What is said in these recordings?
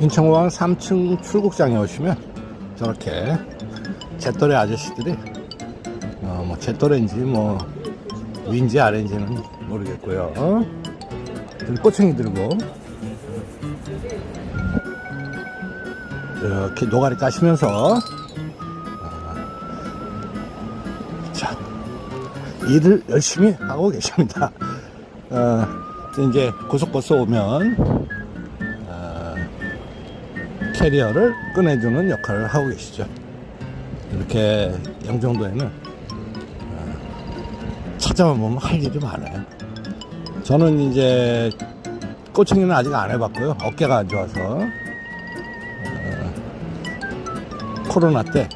인천공항 3층 출국장에 오시면 저렇게 제 또래 아저씨들이 어, 뭐 제 또래인지 뭐 위인지 아래인지는 모르겠고요. 어? 들 꼬챙이 들고 이렇게 노가리 까시면서 어, 자 일을 열심히 하고 계십니다. 어, 이제 고속버스 오면 어, 캐리어를 꺼내주는 역할을 하고 계시죠. 이렇게 영종도에는 어, 찾아만 보면 할 일이 많아요. 저는 이제 꼬챙이는 아직 안 해봤고요. 어깨가 안 좋아서 어, 코로나 때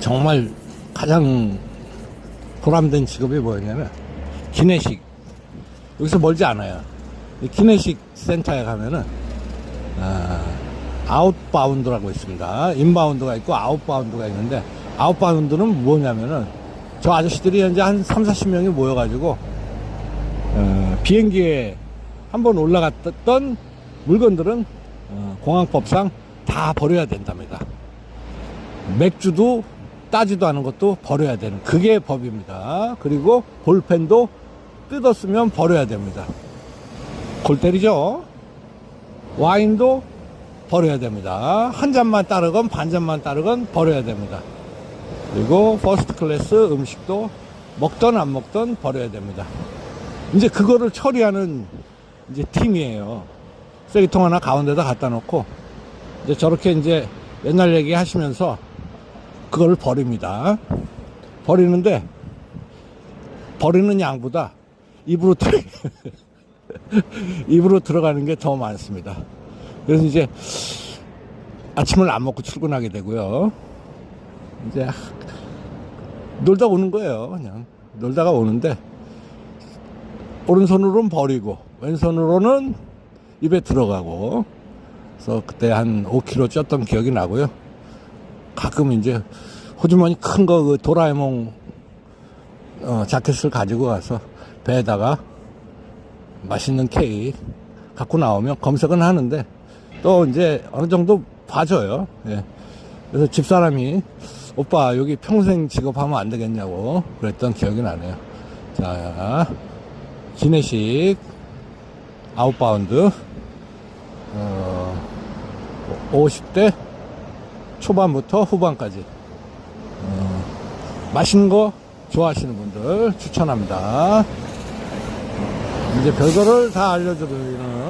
정말 가장 보람된 직업이 뭐였냐면 기내식 여기서 멀지 않아요. 이 기내식 센터에 가면은 아, 아웃바운드라고 있습니다. 인바운드가 있고 아웃바운드가 있는데 아웃바운드는 뭐냐면은 저 아저씨들이 현재 한 3, 40명이 모여가지고 어, 비행기에 한번 올라갔던 물건들은 어, 공항법상 다 버려야 된답니다. 맥주도 따지도 않은 것도 버려야 되는 그게 법입니다. 그리고 볼펜도 뜯었으면 버려야 됩니다. 골 때리죠. 와인도 버려야 됩니다. 한 잔만 따르건 반 잔만 따르건 버려야 됩니다. 그리고 퍼스트 클래스 음식도 먹던 안 먹던 버려야 됩니다. 이제 그거를 처리하는 이제 팀이에요. 쓰레기통 하나 가운데다 갖다 놓고 이제 저렇게 이제 옛날 얘기 하시면서 그걸 버립니다. 버리는데 버리는 양보다 입으로 들 입으로 들어가는 게 더 많습니다. 그래서 이제 아침을 안 먹고 출근하게 되고요. 이제 놀다 오는 거예요. 그냥 놀다가 오는데 오른손으로는 버리고 왼손으로는 입에 들어가고 그래서 그때 한 5kg 쪘던 기억이 나고요. 가끔 이제 호주머니 큰 거 그 도라에몽 어, 자켓을 가지고 가서 배에다가 맛있는 케이크 갖고 나오면 검색은 하는데 또 이제 어느 정도 봐줘요. 예. 그래서 집사람이 오빠 여기 평생 직업하면 안 되겠냐고 그랬던 기억이 나네요. 자, 기내식 아웃바운드 어, 50대 초반부터 후반까지 어, 맛있는 거 좋아하시는 분들 추천합니다. 이제 별거를 다 알려드리는